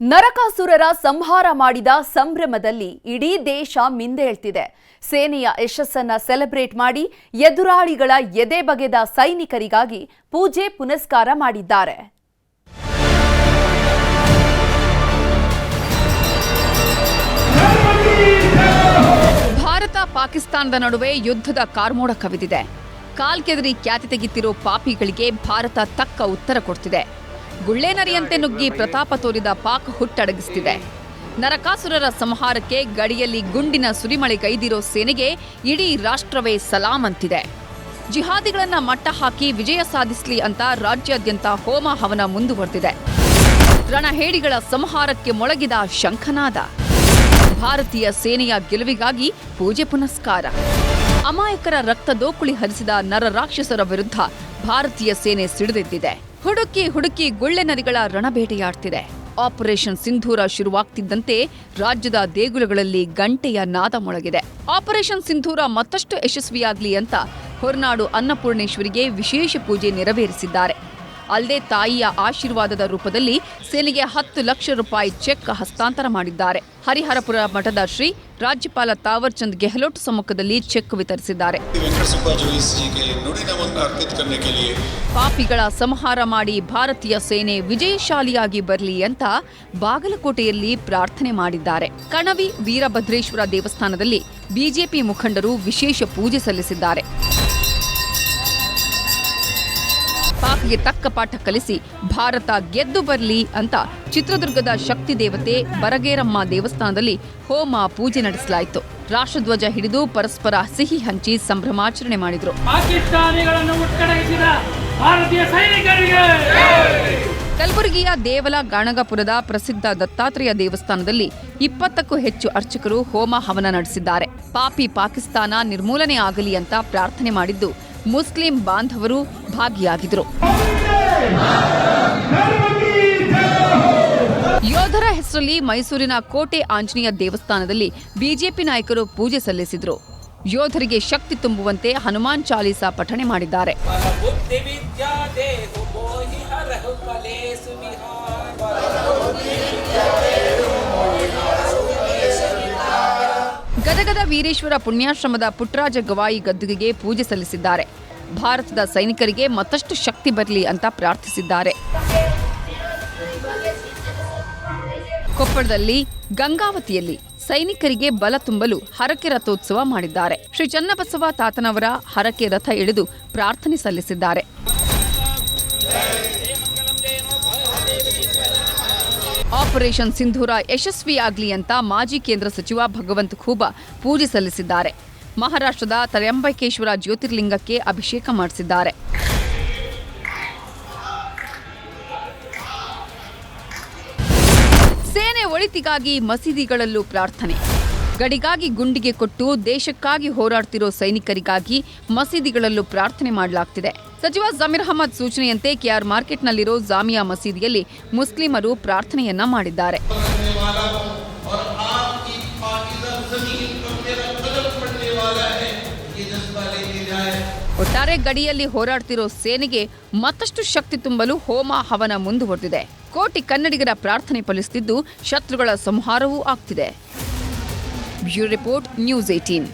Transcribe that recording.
ನರಕಾಸುರರ ಸಂಹಾರ ಮಾಡಿದ ಸಂಭ್ರಮದಲ್ಲಿ ಇಡೀ ದೇಶ ಮಿಂದೇಳ್ತಿದೆ ಸೇನೆಯ ಯಶಸ್ಸನ್ನ ಸೆಲೆಬ್ರೇಟ್ ಮಾಡಿ ಎದುರಾಳಿಗಳ ಎದೆ ಬಗೆದ ಸೈನಿಕರಿಗಾಗಿ ಪೂಜೆ ಪುನಸ್ಕಾರ ಮಾಡಿದ್ದಾರೆ. ಭಾರತ ಪಾಕಿಸ್ತಾನದ ನಡುವೆ ಯುದ್ಧದ ಕಾರ್ಮೋಡ ಕವಿದಿದೆ. ಕಾಲ್ಕೆದರಿ ಖ್ಯಾತಿ ತೆಗಿತಿರೋ ಪಾಪಿಗಳಿಗೆ ಭಾರತ ತಕ್ಕ ಉತ್ತರ ಕೊಡ್ತಿದೆ. ಗುಳ್ಳೆನರಿಯಂತೆ ನುಗ್ಗಿ ಪ್ರತಾಪ ತೋರಿದ ಪಾಕ್ ಹುಟ್ಟಡಗಿಸುತ್ತಿದೆ ನರಕಾಸುರರ ಸಂಹಾರಕ್ಕೆ ಗಡಿಯಲ್ಲಿ ಗುಂಡಿನ ಸುರಿಮಳೆ ಕೈದಿರೋ ಸೇನೆಗೆ ಇಡೀ ರಾಷ್ಟ್ರವೇ ಸಲಾಂ ಅಂತಿದೆ ಜಿಹಾದಿಗಳನ್ನ ಮಟ್ಟ ಹಾಕಿ ವಿಜಯ ಸಾಧಿಸಲಿ ಅಂತ ರಾಜ್ಯಾದ್ಯಂತ ಹೋಮ ಹವನ ಮುಂದುವರೆದಿದೆ. ರಣಹೇಡಿಗಳ ಸಂಹಾರಕ್ಕೆ ಮೊಳಗಿದ ಶಂಖನಾದ. ಭಾರತೀಯ ಸೇನೆಯ ಗೆಲುವಿಗಾಗಿ ಪೂಜೆ ಪುನಸ್ಕಾರ. ಅಮಾಯಕರ ರಕ್ತದೋಕುಳಿ ಹರಿಸಿದ ಹರಿಸಿದ ನರರಾಕ್ಷಸರ ವಿರುದ್ಧ ಭಾರತೀಯ ಸೇನೆ ಸಿಡಿದೆದ್ದಿದೆ. ಹುಡುಕಿ ಹುಡುಕಿ ಗುಳ್ಳೆ ನರಿಗಳ ರಣಬೇಟೆಯಾಡ್ತಿದೆ. ಆಪರೇಷನ್ ಸಿಂಧೂರ ಶುರುವಾಗ್ತಿದ್ದಂತೆ ರಾಜ್ಯದ ದೇಗುಲಗಳಲ್ಲಿ ಗಂಟೆಯ ನಾದ ಮೊಳಗಿದೆ. ಆಪರೇಷನ್ ಸಿಂಧೂರ ಮತ್ತಷ್ಟು ಯಶಸ್ವಿಯಾಗಲಿ ಅಂತ ಹೊರನಾಡು ಅನ್ನಪೂರ್ಣೇಶ್ವರಿಗೆ ವಿಶೇಷ ಪೂಜೆ ನೆರವೇರಿಸಿದ್ದಾರೆ. ಅಲ್ಲದೆ ತಾಯಿಯ ಆಶೀರ್ವಾದದ ರೂಪದಲ್ಲಿ ಸೇನೆಗೆ ಹತ್ತು ಲಕ್ಷ ರೂಪಾಯಿ ಚೆಕ್ ಹಸ್ತಾಂತರ ಮಾಡಿದ್ದಾರೆ. ಹರಿಹರಪುರ ಮಠದ ಶ್ರೀ ರಾಜ್ಯಪಾಲ ತಾವರ್ ಚಂದ್ ಗೆಹ್ಲೋಟ್ ಸಮ್ಮುಖದಲ್ಲಿ ಚೆಕ್ ವಿತರಿಸಿದ್ದಾರೆ. ಪಾಪಿಗಳ ಸಂಹಾರ ಮಾಡಿ ಭಾರತೀಯ ಸೇನೆ ವಿಜಯಶಾಲಿಯಾಗಿ ಬರಲಿ ಅಂತ ಬಾಗಲಕೋಟೆಯಲ್ಲಿ ಪ್ರಾರ್ಥನೆ ಮಾಡಿದ್ದಾರೆ. ಕಣವಿ ವೀರಭದ್ರೇಶ್ವರ ದೇವಸ್ಥಾನದಲ್ಲಿ ಬಿಜೆಪಿ ಮುಖಂಡರು ವಿಶೇಷ ಪೂಜೆ ಸಲ್ಲಿಸಿದ್ದಾರೆ. ಪಾಕ್ಗೆ ತಕ್ಕ ಪಾಠ ಕಲಿಸಿ ಭಾರತ ಗೆದ್ದು ಬರಲಿ ಅಂತ ಚಿತ್ರದುರ್ಗದ ಶಕ್ತಿ ದೇವತೆ ಬರಗೇರಮ್ಮ ದೇವಸ್ಥಾನದಲ್ಲಿ ಹೋಮ ಪೂಜೆ ನಡೆಸಲಾಯಿತು. ರಾಷ್ಟ್ರಧ್ವಜ ಹಿಡಿದು ಪರಸ್ಪರ ಸಿಹಿ ಹಂಚಿ ಸಂಭ್ರಮಾಚರಣೆ ಮಾಡಿದರು. ಕಲಬುರಗಿಯ ದೇವಲ ಗಾಣಗಾಪುರದ ಪ್ರಸಿದ್ಧ ದತ್ತಾತ್ರೇಯ ದೇವಸ್ಥಾನದಲ್ಲಿ ಇಪ್ಪತ್ತಕ್ಕೂ ಹೆಚ್ಚು ಅರ್ಚಕರು ಹೋಮ ಹವನ ನಡೆಸಿದ್ದಾರೆ. ಪಾಪಿ ಪಾಕಿಸ್ತಾನ ನಿರ್ಮೂಲನೆ ಆಗಲಿ ಅಂತ ಪ್ರಾರ್ಥನೆ ಮಾಡಿದ್ದು ಮುಸ್ಲಿಂ ಬಾಂಧವರು ಭಾಗಿಯಾಗಿದ್ದರು. ಯೋಧರ ಹೆಸರಲ್ಲಿ ಮೈಸೂರಿನ ಕೋಟೆ ಆಂಜನೇಯ ದೇವಸ್ಥಾನದಲ್ಲಿ ಬಿಜೆಪಿ ನಾಯಕರು ಪೂಜೆ ಸಲ್ಲಿಸಿದರು. ಯೋಧರಿಗೆ ಶಕ್ತಿ ತುಂಬುವಂತೆ ಹನುಮಾನ್ ಚಾಲೀಸ ಪಠಣೆ ಮಾಡಿದ್ದಾರೆ. ವೀರೇಶ್ವರ ಪುಣ್ಯಾಶ್ರಮದ ಪುಟ್ರಾಜ ಗವಾಯಿ ಗದ್ದುಗೆಗೆ ಪೂಜೆ ಸಲ್ಲಿಸಿದ್ದಾರೆ. ಭಾರತದ ಸೈನಿಕರಿಗೆ ಮತ್ತಷ್ಟು ಶಕ್ತಿ ಬರಲಿ ಅಂತ ಪ್ರಾರ್ಥಿಸಿದ್ದಾರೆ. ಕೊಪ್ಪಳದಲ್ಲಿ ಗಂಗಾವತಿಯಲ್ಲಿ ಸೈನಿಕರಿಗೆ ಬಲ ತುಂಬಲು ಹರಕೆ ರಥೋತ್ಸವ ಮಾಡಿದ್ದಾರೆ. ಶ್ರೀ ಚನ್ನಬಸವ ತಾತನವರ ಹರಕೆ ರಥ ಎಳೆದು ಪ್ರಾರ್ಥನೆ ಸಲ್ಲಿಸಿದ್ದಾರೆ. ಆಪರೇಷನ್ ಸಿಂಧೂರ ಯಶಸ್ವಿಯಾಗಲಿ ಅಂತ ಮಾಜಿ ಕೇಂದ್ರ ಸಚಿವ ಭಗವಂತ ಖೂಬಾ ಪೂಜೆ ಸಲ್ಲಿಸಿದ್ದಾರೆ. ಮಹಾರಾಷ್ಟ್ರದ ತ್ರಯಂಬಕೇಶ್ವರ ಜ್ಯೋತಿರ್ಲಿಂಗಕ್ಕೆ ಅಭಿಷೇಕ ಮಾಡಿಸಿದ್ದಾರೆ. ಸೇನೆ ಒಳಿತಿಗಾಗಿ ಮಸೀದಿಗಳಲ್ಲೂ ಪ್ರಾರ್ಥನೆ. ಗಡಿಗಾಗಿ ಗುಂಡಿಗೆ ಕೊಟ್ಟು ದೇಶಕ್ಕಾಗಿ ಹೋರಾಡ್ತಿರೋ ಸೈನಿಕರಿಗಾಗಿ ಮಸೀದಿಗಳಲ್ಲೂ ಪ್ರಾರ್ಥನೆ ಮಾಡಲಾಗ್ತಿದೆ. ಸಚಿವ ಜಮೀರ್ ಅಹಮದ್ ಸೂಚನೆಯಂತೆ ಕೆಆರ್ ಮಾರ್ಕೆಟ್ನಲ್ಲಿರೋ ಜಾಮಿಯಾ ಮಸೀದಿಯಲ್ಲಿ ಮುಸ್ಲಿಮರು ಪ್ರಾರ್ಥನೆಯನ್ನ ಮಾಡಿದ್ದಾರೆ. ಒಟ್ಟಾರೆ ಗಡಿಯಲ್ಲಿ ಹೋರಾಡ್ತಿರೋ ಸೇನೆಗೆ ಮತ್ತಷ್ಟು ಶಕ್ತಿ ತುಂಬಲು ಹೋಮ ಹವನ ಮುಂದುವರೆದಿದೆ. ಕೋಟಿ ಕನ್ನಡಿಗರ ಪ್ರಾರ್ಥನೆ ಫಲಿಸುತ್ತಿದ್ದು ಶತ್ರುಗಳ ಸಂಹಾರವೂ ಆಗ್ತಿದೆ. Bureau report news eighteen